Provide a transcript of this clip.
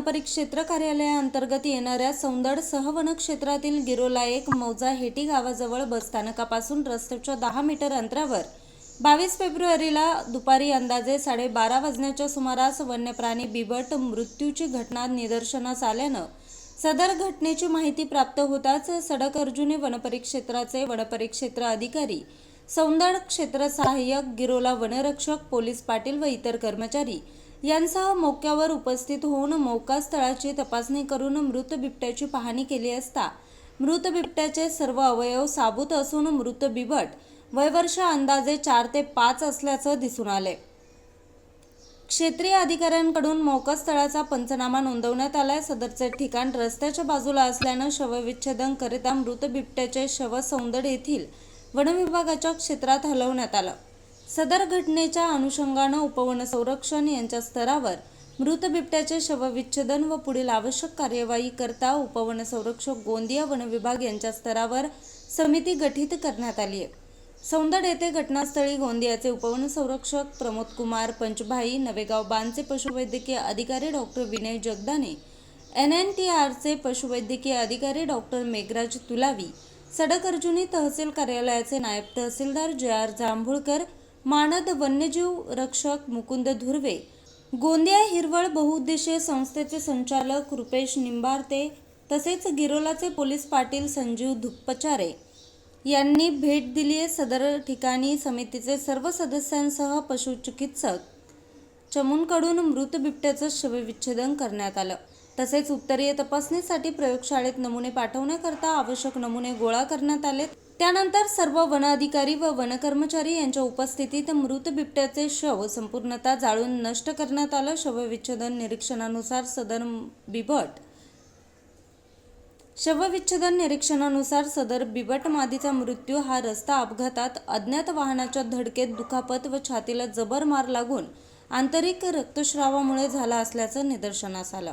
अर्जुनी वनपरिक्षेत्र कार्यालयाअंतर्गत येणाऱ्या सौंदड सहवनक्षेत्रातील गिरोला एक मौजा हेटी गावाजवळ बसस्थानकापासून रस्त्याच्या दहा मीटर अंतरावर. बावीस फेब्रुवारीला दुपारी अंदाजे साडेबारा वाजण्याच्या सुमारास वन्यप्राणी बिबट मृत्यूची घटना निदर्शनास आल्यानं सदर घटनेची माहिती प्राप्त होताच सडक अर्जुनी वनपरिक्षेत्राचे वनपरिक्षेत्र अधिकारी सौंदड क्षेत्र सहाय्यक गिरोला वनरक्षक पोलीस पाटील व इतर कर्मचारी यांसह मोक्यावर उपस्थित होऊन मोका स्थळाची तपासणी करून मृत बिबट्याची पाहणी केली असता मृत बिबट्याचे सर्व अवयव साबूत असून मृत बिबट वयवर्ष अंदाजे चार ते पाच असल्याचं दिसून आले. क्षेत्रीय अधिकाऱ्यांकडून मोका स्थळाचा पंचनामा नोंदवण्यात आलाय. सदरचे ठिकाण रस्त्याच्या बाजूला असल्यानं शवविच्छेदन करिता मृत बिबट्याचे शव सौंदड येथील वनविभागाच्या क्षेत्रात हलवण्यात आलं. सदर घटनेच्या अनुषंगानं उपवन संरक्षण यांच्या स्तरावर मृत बिबट्याचे शवविच्छेदन व पुढील आवश्यक कार्यवाही करता उपवन संरक्षक गोंदिया वनविभाग यांच्या स्तरावर समिती गठीत करण्यात आली आहे. सौंदड येथे घटनास्थळी गोंदियाचे उपवन संरक्षक प्रमोद कुमार पंचभाई नवेगाव बांधचे पशुवैद्यकीय अधिकारी doctor Vinay Jagdane N N T आरचे पशुवैद्यकीय अधिकारी डॉक्टर मेघराज तुलावी सडक अर्जुनी तहसील कार्यालयाचे नायब तहसीलदार जे आर जांभुळकर मानद वन्यजीव रक्षक मुकुंद धुर्वे गोंदिया हिरवळ बहुउद्देशीय संस्थेचे संचालक रुपेश निंबारते तसेच गिरोलाचे पोलीस पाटील संजीव धुप्पचारे यांनी भेट दिली आहे सदर ठिकाणी समितीचे सर्व सदस्यांसह पशुचिकित्सक. चमूंकडून मृत बिबट्याचं शवविच्छेदन करण्यात आलं. तसेच उत्तरीय तपासणीसाठी प्रयोगशाळेत नमुने पाठवण्याकरता आवश्यक नमुने गोळा करण्यात आले त्यानंतर सर्व वन अधिकारी व वनकर्मचारी यांच्या उपस्थितीत मृत बिबट्याचे शव संपूर्णतः जाळून नष्ट करण्यात आलं. शवविच्छेदन निरीक्षणानुसार सदर बिबट शवविच्छेदन निरीक्षणानुसार सदर बिबट मादीचा मृत्यू हा रस्ता अपघातात अज्ञात वाहनाच्या धडकेत दुखापत व छातीला जबर मार लागून आंतरिक रक्तस्रावामुळे झाला असल्याचं निदर्शनास आलं.